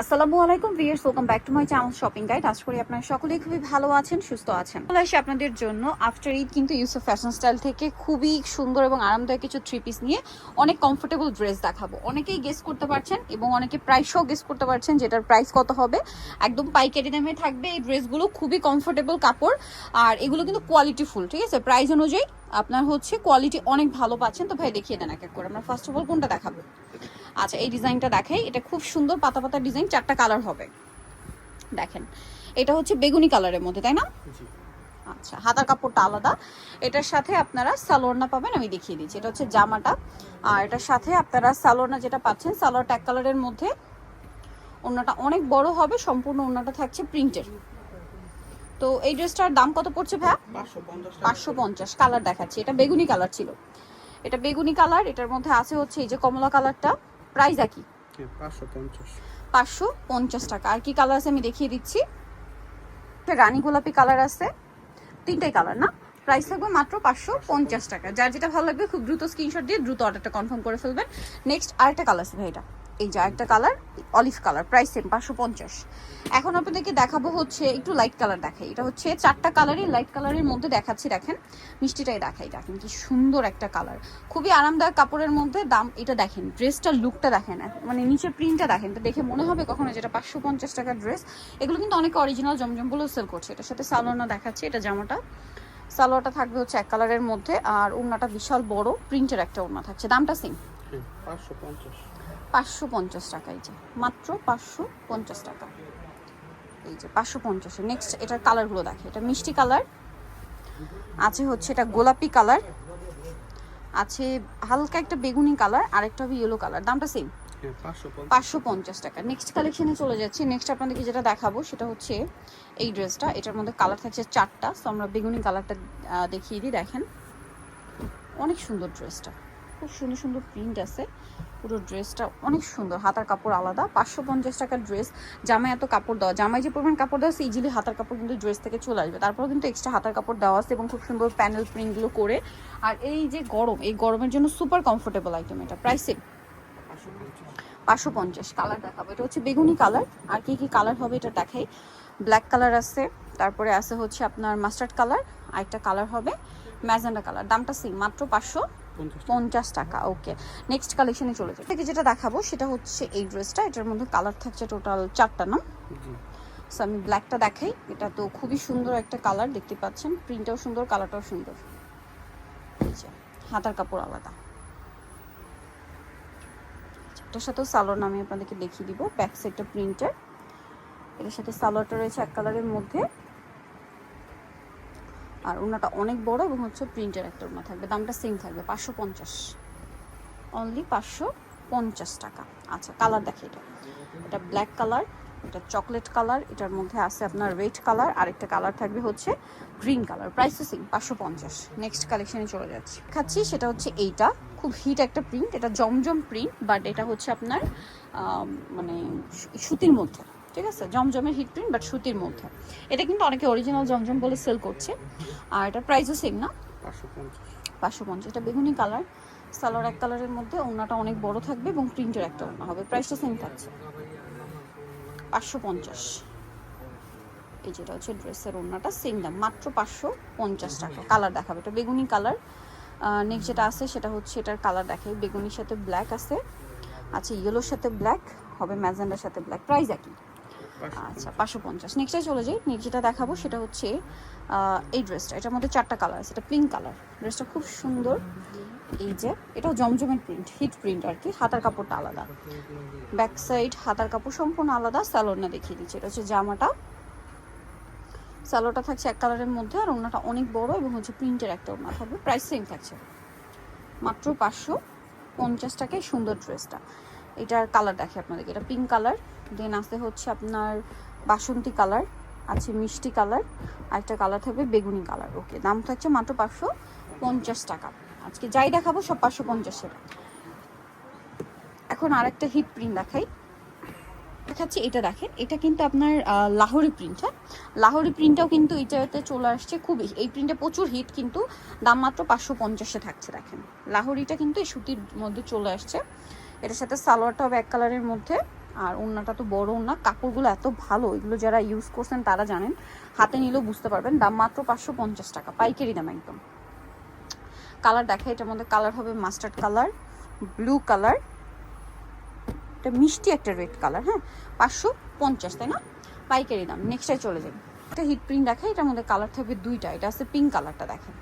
আসসালামু আলাইকুম viewers welcome back to my channel shopping guide আশা করি আপনারা সকলেই খুবই ভালো আছেন, সুস্থ আছেন। চলে আসি আপনাদের জন্য আফটার ঈদ কিন্তু ইউসুফ ফ্যাশন স্টাইল থেকে খুবই সুন্দর এবং আরামদায়ক কিছু থ্রি পিস নিয়ে অনেক কমফোর্টেবল ড্রেস দেখাবো। অনেকেই গেস করতে পারছেন এবং অনেকে প্রাইসও গেস করতে পারছেন যেটার প্রাইস কত হবে। একদম পাইকারি দামে থাকবে এই ড্রেসগুলো খুবই কমফোর্টেবল কাপড়, আর এগুলো কিন্তু কোয়ালিটি ফুল ঠিক আছে? প্রাইস অনুযায়ী আপনার হচ্ছে কোয়ালিটি অনেক ভালো পাচ্ছেন। তো ভাই দেখিয়ে দেন এক এক করে। আমরা ফার্স্ট অফ অল কোনটা দেখাবো? আচ্ছা এই ডিজাইনটা দেখাই। এটা খুব সুন্দর পাতা পাতা ডিজাইন চারটা কালার হবে। দেখেন এটা হচ্ছে বেগুনি কালারের মধ্যে তাই না? আচ্ছা হাতার কাপড়টা আলাদা। এটার সাথে আপনারা সালোয়ারনা পাবেন আমি দেখিয়ে দিচ্ছি। এটা হচ্ছে জামাটা। আর এটার সাথে আপনারা সালোয়ারনা যেটা পাচ্ছেন সালোয়ার ট্যাক কালারের মধ্যে ওড়নাটা অনেক বড় হবে সম্পূর্ণ ওড়নাটা থাকছে প্রিন্টের। তো এই ড্রেসটার দাম কত পড়ছে পঞ্চাশ পাঁচশো পঞ্চাশ কালার দেখাচ্ছি। এটা বেগুনি কালার ছিল। এটা বেগুনি কালার এটার মধ্যে আছে হচ্ছে এই যে কমলা কালারটা। প্রাইস একই। পাঁচশো পঞ্চাশ। টাকা। আর কি কালার আছে আমি দেখিয়ে দিচ্ছি। একটা রানী গোলাপি কালার আছে। তিনটাই কালার না? প্রাইস থাকবে মাত্র পাঁচশো পঞ্চাশ টাকা। যার যেটা ভালো লাগবে খুব দ্রুত স্ক্রিনশট দিয়ে দ্রুত অর্ডারটা কনফার্ম করে ফেলবেন। নেক্সট আরেকটা কালার আছে ভাই এটা এই যে আরেকটা colour olive colour price same পাঁচশো পঞ্চাশ। এখন আপনাদেরকে দেখাবো হচ্ছে একটু লাইট কালার দেখাই। এটা হচ্ছে চারটা কালারই লাইট কালারের মধ্যে দেখাচ্ছি, দেখেন। মিষ্টিটাই দেখাই, দেখেন কি সুন্দর একটা কালার খুবই আরামদায়ক কাপড়ের মধ্যে দাম, এটা দেখেন ড্রেসটার লুকটা দেখেন মানে নিচে প্রিন্টটা দেখেন, তো দেখে মনে হবে কখনো যেটা পাঁচশো পঞ্চাশ টাকার ড্রেস এগুলো কিন্তু অনেক অরিজিনাল জমজমগুলো সেল করছে। এটার সাথে সালোয়ারটা দেখাচ্ছি, এটা জামাটা। সালোয়ারটা থাকবে হচ্ছে এক কালারের মধ্যে, আর ওড়নাটা বিশাল বড় প্রিন্টের একটা ওড়না থাকছে, দামটা সেম পাঁচশো পঞ্চাশ। পাঁচশো পঞ্চাশ টাকা এই যে। মাত্র পাঁচশো পঞ্চাশ টাকা। এই যে পাঁচশো পঞ্চাশে নেক্সট এটার কালারগুলো দেখে। এটা মিষ্টি কালার আছে হচ্ছে এটা গোলাপি কালার আছে হালকা একটা বেগুনি কালার আরেকটা হবে ইয়েলো কালার দামটা সেম হ্যাঁ পাঁচশো পঞ্চাশ। পাঁচশো পঞ্চাশ টাকা। নেক্সট কালেকশনে চলে যাচ্ছি। নেক্সট আপনাদেরকে যেটা দেখাবো সেটা হচ্ছে এই ড্রেসটা এটার মধ্যে কালার থাকছে চারটা। সো আমরা বেগুনি কালারটা দেখিয়ে দিই। দেখেন অনেক সুন্দর ড্রেসটা খুব সুন্দর সুন্দর প্রিন্ট আছে। পুরো ড্রেসটা অনেক সুন্দর, হাতার কাপড় আলাদা, পাঁচশো পঞ্চাশ টাকার ড্রেস জামায় এত কাপড় দেওয়া, জামায় যে পরিমাণ কাপড় দেওয়া আছে ইজিলি হাতার কাপড় কিন্তু ড্রেস থেকে চলে আসবে। তারপর কিন্তু এক্সট্রা হাতার কাপড় দেওয়া আছে এবং খুব সুন্দর প্যানেল প্রিন্টগুলো করে। আর এই যে গরম, এই গরমের জন্য সুপার কমফোর্টেবল আইটেম এটা প্রাইসে পাঁচশো পঞ্চাশ কালার দেখাবো। এটা হচ্ছে বেগুনি কালার আর কি কি কালার হবে এটা দেখাই। ব্ল্যাক কালার আছে, তারপরে আছে হচ্ছে আপনার মাস্টার্ড কালার আরেকটা কালার হবে। Magenta colour. দামটা সেম মাত্র পাঁচশো পঞ্চাশ টাকা। ওকে নেক্সট কালেকশনে চলে যাবে থেকে যেটা দেখাবো সেটা হচ্ছে এই ড্রেসটা এটার মধ্যে কালার থাকছে টোটাল চারটা না? সো আমি ব্ল্যাকটা দেখাই। এটা তো খুবই সুন্দর একটা কালার দেখতে পাচ্ছেন। প্রিন্টটাও সুন্দর কালারটাও সুন্দর। হাতার কাপড় আলাদা। এটার সাথেও সালোয়ার নামে আপনাদেরকে দেখিয়ে দিব ব্যাক সাইডটা প্রিন্টের এটার সাথে সালোয়ারটা রয়েছে এক কালারের মধ্যে। আর ওনাটা অনেক বড় এবং হচ্ছে প্রিন্টের একটা ওনা থাকবে। দামটা সেম থাকবে, পাঁচশো পঞ্চাশ। অনলি পাঁচশো পঞ্চাশ টাকা। আচ্ছা কালার দেখে এটা। এটা ব্ল্যাক কালার এটা চকলেট কালার এটার মধ্যে আছে আপনার রেড কালার আরেকটা কালার থাকবে হচ্ছে গ্রিন কালার প্রাইস সেম পাঁচশো পঞ্চাশ। নেক্সট কালেকশনে চলে যাচ্ছি। খাচ্ছি সেটা হচ্ছে এইটা। খুব হিট একটা প্রিন্ট এটা জমজম প্রিন্ট বাট এটা হচ্ছে আপনার মানে সুতির মধ্যে। ঠিক আছে? জমজমের হিট প্রিন্ট বাট সুতির মধ্যে। এটা কিন্তু অনেকে অরিজিনাল জমজম বলে সেল করছে। আর এটা প্রাইসও সেম না? পাঁচশো পঞ্চাশ। এটা বেগুনি কালার সালোয়ার এক কালারের মধ্যে ওড়নাটা অনেক বড় থাকবে এবং প্রিন্টের একটা ওড়না হবে। প্রাইসটা সেম থাকছে। পাঁচশো পঞ্চাশ। এই যেটা হচ্ছে ড্রেসের ওড়নাটা সেম দাম। মাত্র পাঁচশো পঞ্চাশ টাকা। কালার দেখাবে। এটা বেগুনি কালার নেক্সট যেটা আছে, সেটা হচ্ছে এটার কালার দেখে বেগুনির সাথে ব্ল্যাক আছে। আচ্ছা ইয়েলোর সাথে ব্ল্যাক হবে ম্যাজেন্ডার সাথে ব্ল্যাক প্রাইস একই। আচ্ছা পাঁচশো পঞ্চাশ। নেক্সটে চলে যাই। যেটা দেখাবো সেটা হচ্ছে এই ড্রেসটা এটার মধ্যে চারটা কালার আছে। এটা পিঙ্ক কালার ড্রেসটা খুব সুন্দর। এই যে এটাও জমজমের প্রিন্ট হিট প্রিন্ট আর কি। হাতার কাপড়টা আলাদা। ব্যাক সাইড হাতার কাপড় সম্পূর্ণ আলাদা। স্যালোনা দেখিয়ে দিচ্ছি। এটা হচ্ছে জামাটা। স্যালোটা থাকছে এক কালারের মধ্যে আর ওনাটা অনেক বড় এবং হচ্ছে প্রিন্টের একটা ওনা থাকবে। প্রাইস সেম থাকছে। মাত্র পাঁচশো পঞ্চাশ টাকায় সুন্দর ড্রেসটা এটার কালার দেখে আপনাদেরকে। এটা পিঙ্ক কালার দেন আছে হচ্ছে আপনার বাসন্তী কালার আছে মিষ্টি কালার আরেকটা কালার থাকবে বেগুনি কালার ওকে দাম থাকছে মাত্র পাঁচশো পঞ্চাশ টাকা। আজকে যাই দেখাবো, সব পাঁচশো পঞ্চাশের এখন আরেকটা হিট প্রিন্ট দেখাই। দেখাচ্ছি, এটা দেখেন, এটা কিন্তু আপনার লাহোরি প্রিন্ট হ্যাঁ? লাহোরি প্রিন্টটাও কিন্তু এটাতে চলে আসছে খুবই এই প্রিন্টে প্রচুর হিট কিন্তু দাম মাত্র পাঁচশো পঞ্চাশে থাকছে, দেখেন। লাহোরিটা কিন্তু এই সুতির মধ্যে চলে আসছে। এটার সাথে সালোয়ারটা হবে এক কালারের মধ্যে। আর ওড়নাটা তো বড় ওড়না, কাপড়গুলো এত ভালো, এগুলো যারা ইউজ করছেন তারা জানেন। হাতে নিলেও বুঝতে পারবেন, দাম মাত্র পাঁচশো পঞ্চাশ টাকা, পাইকারি দাম একদম। কালার দেখা এটার মধ্যে কালার হবে মাস্টার্ড কালার ব্লু কালার এটা মিষ্টি একটা রেড কালার হ্যাঁ পাঁচশো পঞ্চাশ, তাই না? পাইকারি দাম নেক্সটাই চলে যাবে একটা হিট প্রিন্ট দেখে এটার মধ্যে কালার থাকবে দুইটা, এটা আছে পিঙ্ক কালারটা দেখেন।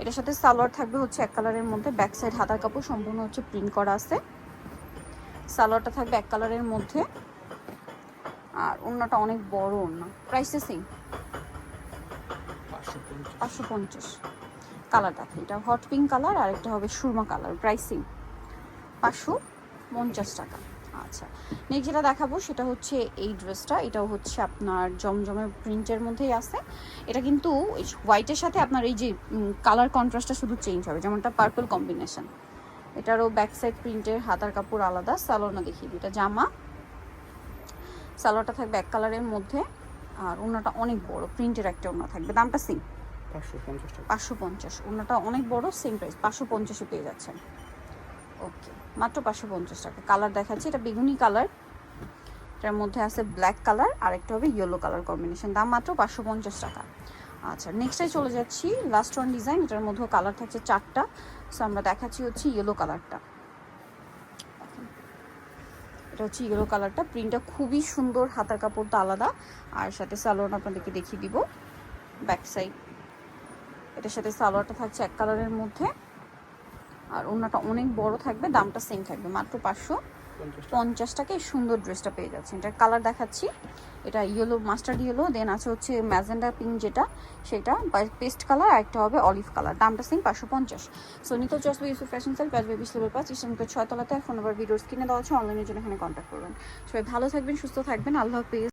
এটার সাথে সালোয়ার থাকবে হচ্ছে এক কালারের মধ্যে ব্যাক সাইড হাতার কাপড় সম্পূর্ণ হচ্ছে প্রিন্ট করা আছে। সালোয়ারটা থাকবে এক কালারের মধ্যে। আর ওড়নাটা অনেক বড় ওড়না। প্রাইসে সেম পাঁচশো পঞ্চাশ পাঁচশো পঞ্চাশ। কালার দেখে এটা হট পিঙ্ক কালার আর একটা হবে সুরমা কালার প্রাইসিং পাঁচশো পঞ্চাশ টাকা। আচ্ছা নেক্সট যেটা দেখাবো সেটা হচ্ছে এই ড্রেসটা এটাও হচ্ছে আপনার জমজমের প্রিন্টের মধ্যেই আছে। এটা কিন্তু হোয়াইটের সাথে আপনার এই যে কালার কন্ট্রাস্টটা শুধু চেঞ্জ হবে, যেমনটা পার্পল কম্বিনেশন এটারও ব্যাক সাইড প্রিন্টের হাতার কাপড় আলাদা সালোনা দেখিয়ে দিই। এটা জামা সালোয়ারটা থাকবে এক কালারের মধ্যে আর ওনাটা অনেক বড় প্রিন্টের একটা ওনা থাকবে। দামটা সেম পাঁচশো পঞ্চাশ ওনাটা অনেক বড় সেম প্রাইস পাঁচশো পঞ্চাশে পেয়ে যাচ্ছেন। ওকে মাত্র পাঁচশো পঞ্চাশ টাকা। কালার দেখাচ্ছি। এটা বেগুনি কালার এটার মধ্যে আছে ব্ল্যাক কালার আর একটা হবে ইয়েলো কালার কম্বিনেশন দাম মাত্র পাঁচশো পঞ্চাশ টাকা। আচ্ছা নেক্সটে চলে যাচ্ছি। লাস্ট ওয়ান ডিজাইন এটার মধ্যেও কালার থাকছে চারটা। সো আমরা দেখাচ্ছি হচ্ছে ইয়েলো কালারটা এটা হচ্ছে ইয়েলো কালারটা প্রিন্টটা খুবই সুন্দর, হাতার কাপড়টা আলাদা। আর সাথে সালোয়ার আপনাদেরকে দেখিয়ে দিব ব্যাক সাইড এটার সাথে সালোয়ারটা থাকছে এক কালারের মধ্যে। আর ওড়নাটা অনেক বড় থাকবে, দামটা সেম থাকবে, মাত্র পাঁচশো। পঞ্চাশ টাকা পঞ্চাশ টাকায় সুন্দর ড্রেসটা পেয়ে যাচ্ছেন এটার কালার দেখাচ্ছি। এটা ইয়েলো মাস্টার্ড ইয়েলো দেন আছে হচ্ছে ম্যাজেন্ডা পিঙ্ক যেটা, সেটা পেস্ট কালার একটা হবে অলিভ কালার দামটা সেম পাঁচশো পঞ্চাশ। সো চসবে ইউসুফ ফ্যাশন সেল প্যাচ বিশ লেভেল পাঁচ ইসলামকে ছয় তলাতে ফোন নাম্বার ভিডিওস কিনে দেওয়া আছে অনলাইনের জন্য এখানে কন্ট্যাক্ট করবেন। সবাই ভালো থাকবেন, সুস্থ থাকবেন। আল্লাহ হাফিজ।